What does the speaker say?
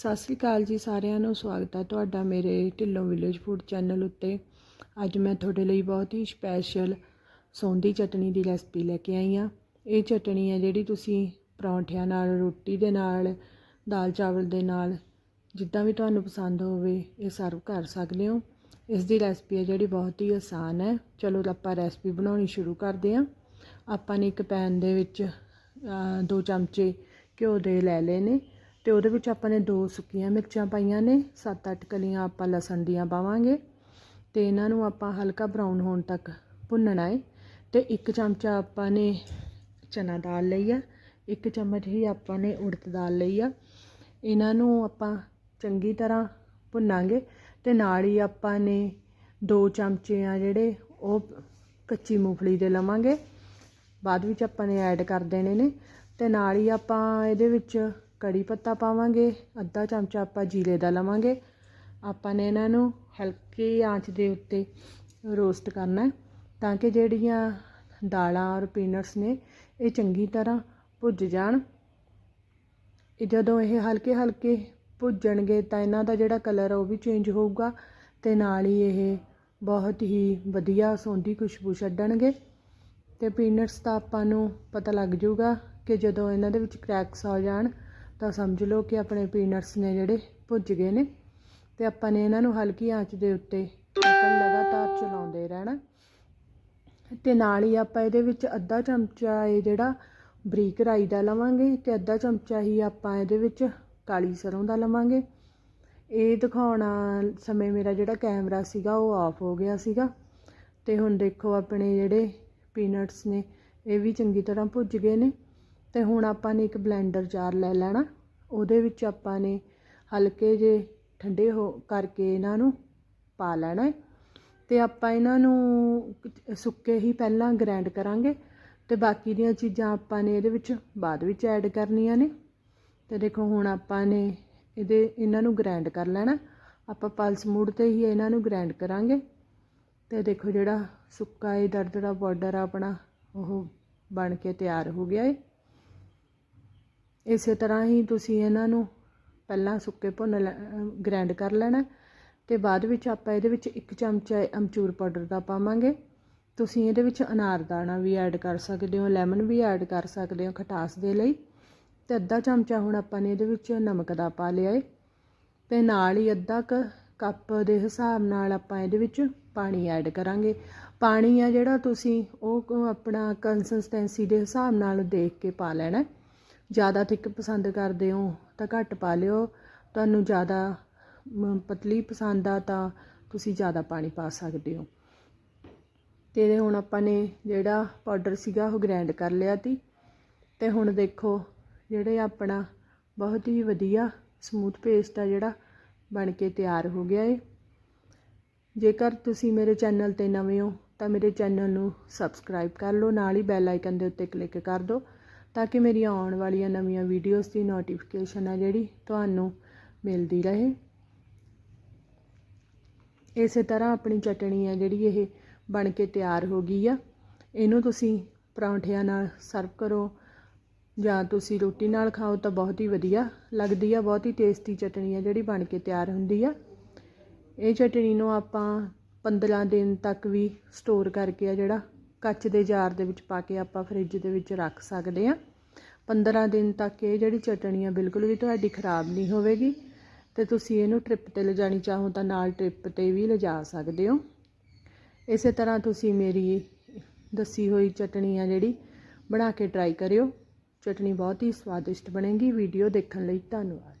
ਸਤਿ ਸ੍ਰੀ ਅਕਾਲ ਜੀ ਸਾਰਿਆਂ ਨੂੰ, ਸਵਾਗਤ ਹੈ ਤੁਹਾਡਾ ਮੇਰੇ ਢਿੱਲੋਂ ਵਿਲੇਜ ਫੂਡ ਚੈਨਲ ਉੱਤੇ। ਅੱਜ ਮੈਂ ਤੁਹਾਡੇ ਲਈ ਬਹੁਤ ਹੀ ਸਪੈਸ਼ਲ ਸੌਂਦੀ ਚਟਣੀ ਦੀ ਰੈਸਪੀ ਲੈ ਕੇ ਆਈ ਹਾਂ। ਇਹ ਚਟਣੀ ਹੈ ਜਿਹੜੀ ਤੁਸੀਂ ਪਰੌਂਠਿਆਂ ਨਾਲ, ਰੋਟੀ ਦੇ ਨਾਲ, ਦਾਲ ਚਾਵਲ ਦੇ ਨਾਲ, ਜਿੱਦਾਂ ਵੀ ਤੁਹਾਨੂੰ ਪਸੰਦ ਹੋਵੇ, ਇਹ ਸਰਵ ਕਰ ਸਕਦੇ ਹੋ। ਇਸ ਦੀ ਰੈਸਪੀ ਹੈ ਜਿਹੜੀ ਬਹੁਤ ਹੀ ਆਸਾਨ ਹੈ। ਚਲੋ ਆਪਾਂ ਰੈਸਪੀ ਬਣਾਉਣੀ ਸ਼ੁਰੂ ਕਰਦੇ ਹਾਂ। ਆਪਾਂ ਨੇ ਇੱਕ ਪੈਨ ਦੇ ਵਿੱਚ ਦੋ ਚਮਚੇ ਘਿਓ ਦੇ ਲੈ ਲਏ ਨੇ। ਅਤੇ ਉਹਦੇ ਵਿੱਚ ਆਪਾਂ ਨੇ ਦੋ ਸੁੱਕੀਆਂ ਮਿਰਚਾਂ ਪਾਈਆਂ ਨੇ 7-8 ਕਲੀਆਂ ਆਪਾਂ ਲਸਣ ਦੀਆਂ ਪਾਵਾਂਗੇ ਅਤੇ ਇਹਨਾਂ ਨੂੰ ਆਪਾਂ ਹਲਕਾ ਬਰਾਊਨ ਹੋਣ ਤੱਕ ਭੁੰਨਣਾ ਹੈ ਅਤੇ ਇੱਕ ਚਮਚਾ ਆਪਾਂ ਨੇ ਚਨਾ ਦਾਲ ਲਈ ਆ, ਇੱਕ ਚਮਚ ਹੀ ਆਪਾਂ ਨੇ ਉੜਦ ਦਾਲ ਲਈ ਆ। ਇਹਨਾਂ ਨੂੰ ਆਪਾਂ ਚੰਗੀ ਤਰ੍ਹਾਂ ਭੁੰਨਾਂਗੇ ਤੇ ਨਾਲ ਹੀ ਆਪਾਂ ਨੇ ਦੋ ਚਮਚੇ ਆ ਜਿਹੜੇ ਉਹ ਕੱਚੀ ਮੂੰਗਫਲੀ ਦੇ ਲਵਾਂਗੇ। ਬਾਅਦ ਵਿੱਚ ਆਪਾਂ ਨੇ ਐਡ ਕਰ ਦੇਣੇ ਨੇ ਤੇ ਨਾਲ ਹੀ ਆਪਾਂ ਇਹਦੇ ਵਿੱਚ ਕੜੀ ਪੱਤਾ ਪਾਵਾਂਗੇ, ਅੱਧਾ ਚਮਚਾ ਆਪਾਂ ਜੀਰੇ ਦਾ ਲਵਾਂਗੇ। ਆਪਾਂ ਨੇ ਇਹਨਾਂ ਨੂੰ ਹਲਕੀ ਆਂਚ ਦੇ ਉੱਤੇ ਰੋਸਟ ਕਰਨਾ ਤਾਂ ਕਿ ਜਿਹੜੀਆਂ ਦਾਲਾਂ ਔਰ ਪੀਨਟਸ ਨੇ ਇਹ ਚੰਗੀ ਤਰ੍ਹਾਂ ਭੁੱਜ ਜਾਣ। ਇਹ ਜਦੋਂ ਇਹ ਹਲਕੇ ਹਲਕੇ ਭੁੱਜਣਗੇ ਤਾਂ ਇਹਨਾਂ ਦਾ ਜਿਹੜਾ ਕਲਰ ਉਹ ਵੀ ਚੇਂਜ ਹੋਊਗਾ ਤੇ ਨਾਲ ਹੀ ਇਹ ਬਹੁਤ ਹੀ ਵਧੀਆ ਸੌਂਦੀ ਖੁਸ਼ਬੂ ਛੱਡਣਗੇ। ਤੇ ਪੀਨਟਸ ਦਾ ਆਪਾਂ ਨੂੰ ਪਤਾ ਲੱਗ ਜਾਊਗਾ ਕਿ ਜਦੋਂ ਇਹਨਾਂ ਦੇ ਵਿੱਚ ਕ੍ਰੈਕਸ ਆ ਜਾਣ ਤਾਂ ਸਮਝ ਲਓ ਕਿ ਆਪਣੇ ਪੀਨਟਸ ਨੇ ਜਿਹੜੇ ਭੁੱਜ ਗਏ ਨੇ ਤੇ ਆਪਾਂ ਨੇ ਇਹਨਾਂ ਨੂੰ ਹਲਕੀ ਆਂਚ ਦੇ ਉੱਤੇ ਲਗਾਤਾਰ ਚਲਾਉਂਦੇ ਰਹਿਣਾ। ਤੇ ਨਾਲ ਹੀ ਆਪਾਂ ਇਹਦੇ ਵਿੱਚ ਅੱਧਾ ਚਮਚਾ ਇਹ ਜਿਹੜਾ ਬਰੀਕ ਰਾਈ ਦਾ ਲਵਾਂਗੇ ਤੇ ਅੱਧਾ ਚਮਚਾ ਹੀ ਆਪਾਂ ਇਹਦੇ ਵਿੱਚ ਕਾਲੀ ਸਰੋਂ ਦਾ ਲਵਾਂਗੇ। ਇਹ ਦਿਖਾਉਣਾ ਸਮੇਂ ਮੇਰਾ ਜਿਹੜਾ ਕੈਮਰਾ ਸੀਗਾ ਉਹ ਆਫ ਹੋ ਗਿਆ ਸੀਗਾ ਤੇ ਹੁਣ ਦੇਖੋ ਆਪਣੇ ਜਿਹੜੇ ਪੀਨਟਸ ਨੇ, ਇਹ ਵੀ ਚੰਗੀ ਤਰ੍ਹਾਂ ਭੁੱਜ ਗਏ ਨੇ। ਅਤੇ ਹੁਣ ਆਪਾਂ ਨੇ ਇੱਕ ਬਲੈਂਡਰ ਜਾਰ ਲੈ ਲੈਣਾ। ਉਹਦੇ ਵਿੱਚ ਆਪਾਂ ਨੇ ਹਲਕੇ ਜਿਹੇ ਠੰਡੇ ਹੋ ਕਰਕੇ ਇਹਨਾਂ ਨੂੰ ਪਾ ਲੈਣਾ ਹੈ। ਅਤੇ ਆਪਾਂ ਇਹਨਾਂ ਨੂੰ ਸੁੱਕੇ ਹੀ ਪਹਿਲਾਂ ਗ੍ਰਾਈਂਡ ਕਰਾਂਗੇ। ਅਤੇ ਬਾਕੀ ਦੀਆਂ ਚੀਜ਼ਾਂ ਆਪਾਂ ਨੇ ਇਹਦੇ ਵਿੱਚ ਬਾਅਦ ਵਿੱਚ ਐਡ ਕਰਨੀਆਂ ਨੇ। ਅਤੇ ਦੇਖੋ ਹੁਣ ਆਪਾਂ ਨੇ ਇਹਦੇ, ਇਹਨਾਂ ਨੂੰ ਗ੍ਰਾਈਂਡ ਕਰ ਲੈਣਾ। ਆਪਾਂ ਪਲਸ ਮੂਡ ਤੇ ਹੀ ਇਹਨਾਂ ਨੂੰ ਗ੍ਰਾਈਂਡ ਕਰਾਂਗੇ। ਤੇ ਦੇਖੋ ਜਿਹੜਾ ਸੁੱਕਾ ਇਹ ਦਰਦਰਾ ਪਾਊਡਰ ਆ ਆਪਣਾ ਉਹ ਬਣ ਕੇ ਤਿਆਰ ਹੋ ਗਿਆ ਏ। ਇਸੇ ਤਰ੍ਹਾਂ ਹੀ ਤੁਸੀਂ ਇਹਨਾਂ ਨੂੰ ਪਹਿਲਾਂ ਸੁੱਕੇ ਭੁੰਨ ਗ੍ਰਾਈਂਡ ਕਰ ਲੈਣਾ ਤੇ ਬਾਅਦ ਵਿੱਚ ਆਪਾਂ ਇਹਦੇ ਵਿੱਚ ਇੱਕ ਚਮਚਾ ਅਮਚੂਰ ਪਾਊਡਰ ਦਾ ਪਾਵਾਂਗੇ। ਤੁਸੀਂ ਇਹਦੇ ਵਿੱਚ ਅਨਾਰ ਦਾਣਾ ਵੀ ਐਡ ਕਰ ਸਕਦੇ ਹੋ ਲੈਮਨ ਵੀ ਐਡ ਕਰ ਸਕਦੇ ਹੋ ਖਟਾਸ ਦੇ ਲਈ। ਤੇ ਅੱਧਾ ਚਮਚਾ ਹੁਣ ਆਪਾਂ ਨੇ ਇਹਦੇ ਵਿੱਚ ਨਮਕ ਦਾ ਪਾ ਲਿਆ ਏ। ਤੇ ਨਾਲ ਹੀ ਅੱਧਾ ਕ ਕੱਪ ਦੇ ਹਿਸਾਬ ਨਾਲ ਆਪਾਂ ਇਹਦੇ ਵਿੱਚ ਪਾਣੀ ਐਡ ਕਰਾਂਗੇ। ਪਾਣੀ ਆ ਜਿਹੜਾ ਤੁਸੀਂ ਉਹ ਆਪਣਾ ਕੰਸਿਸਟੈਂਸੀ ਦੇ ਹਿਸਾਬ ਨਾਲ ਦੇਖ ਕੇ ਪਾ ਲੈਣਾ। ਜ਼ਿਆਦਾ ਥਿੱਕ ਪਸੰਦ ਕਰਦੇ ਹੋ ਤਾਂ ਘੱਟ ਪਾ ਲਿਓ। ਤੁਹਾਨੂੰ ਜ਼ਿਆਦਾ ਪਤਲੀ ਪਸੰਦ ਆ ਤਾਂ ਤੁਸੀਂ ਜ਼ਿਆਦਾ ਪਾਣੀ ਪਾ ਸਕਦੇ ਹੋ। ਤੇ ਹੁਣ ਆਪਾਂ ਨੇ ਜਿਹੜਾ ਪਾਊਡਰ ਸੀਗਾ ਉਹ ਗ੍ਰਾਈਂਡ ਕਰ ਲਿਆ ਤੀ ਤੇ ਹੁਣ ਦੇਖੋ, ਜਿਹੜੇ ਆਪਣਾ ਬਹੁਤ ਹੀ ਵਧੀਆ ਸਮੂਥ ਪੇਸਟ ਆ ਜਿਹੜਾ ਬਣ ਕੇ ਤਿਆਰ ਹੋ ਗਿਆ ਏ। ਜੇਕਰ ਤੁਸੀਂ ਮੇਰੇ ਚੈਨਲ ਤੇ ਨਵੇਂ ਹੋ ਤਾਂ ਮੇਰੇ ਚੈਨਲ ਨੂੰ ਸਬਸਕ੍ਰਾਈਬ ਕਰ ਲਓ, ਨਾਲ ਹੀ ਬੈਲ ਆਈਕਨ ਦੇ ਉੱਤੇ ਕਲਿੱਕ ਕਰ ਦਿਓ। ਤਾਂ ਕਿ ਮੇਰੀਆਂ ਆਉਣ ਵਾਲੀਆਂ ਨਵੀਆਂ ਵੀਡੀਓਜ਼ ਦੀ ਨੋਟੀਫਿਕੇਸ਼ਨ ਆ ਜਿਹੜੀ ਤੁਹਾਨੂੰ ਮਿਲਦੀ ਰਹੇ। ਇਸੇ ਤਰ੍ਹਾਂ ਆਪਣੀ ਚਟਣੀ ਆ ਜਿਹੜੀ ਇਹ ਬਣ ਕੇ ਤਿਆਰ ਹੋ ਗਈ ਆ। ਇਹਨੂੰ ਤੁਸੀਂ ਪਰੌਂਠਿਆਂ ਨਾਲ ਸਰਵ ਕਰੋ ਜਾਂ ਤੁਸੀਂ ਰੋਟੀ ਨਾਲ ਖਾਓ ਤਾਂ ਬਹੁਤ ਹੀ ਵਧੀਆ ਲੱਗਦੀ ਆ, ਬਹੁਤ ਹੀ ਟੇਸਟੀ ਚਟਣੀ ਆ ਜਿਹੜੀ ਬਣ ਕੇ ਤਿਆਰ ਹੁੰਦੀ ਆ। ਇਹ ਚਟਣੀ ਨੂੰ ਆਪਾਂ 15 ਦਿਨ ਤੱਕ ਵੀ ਸਟੋਰ ਕਰਕੇ ਆ ਜਿਹੜਾ ਕੱਚ ਦੇ ਜਾਰ ਦੇ ਵਿੱਚ ਪਾ ਕੇ ਆਪਾਂ ਫ੍ਰਿਜ ਦੇ ਵਿੱਚ ਰੱਖ ਸਕਦੇ ਆ 15 ਦਿਨ ਤੱਕ ਇਹ ਜਿਹੜੀ ਚਟਣੀ ਆ, ਬਿਲਕੁਲ ਵੀ ਤੁਹਾਡੀ ਖਰਾਬ ਨਹੀਂ ਹੋਵੇਗੀ ਤੇ ਤੁਸੀਂ ਇਹਨੂੰ ਟ੍ਰਿਪ ਤੇ ਲਿਜਾਣੀ ਚਾਹੋ ਤਾਂ ਨਾਲ ਟ੍ਰਿਪ ਤੇ ਵੀ ਲਿਜਾ ਸਕਦੇ ਹੋ। ਇਸੇ ਤਰ੍ਹਾਂ ਤੁਸੀਂ ਮੇਰੀ ਦੱਸੀ ਹੋਈ ਚਟਣੀ ਆ ਜਿਹੜੀ, ਬਣਾ ਕੇ ਟਰਾਈ ਕਰਿਓ। ਚਟਣੀ ਬਹੁਤ ਹੀ ਸਵਾਦਿਸ਼ਟ ਬਣੇਗੀ। ਵੀਡੀਓ ਦੇਖਣ ਲਈ ਧੰਨਵਾਦ।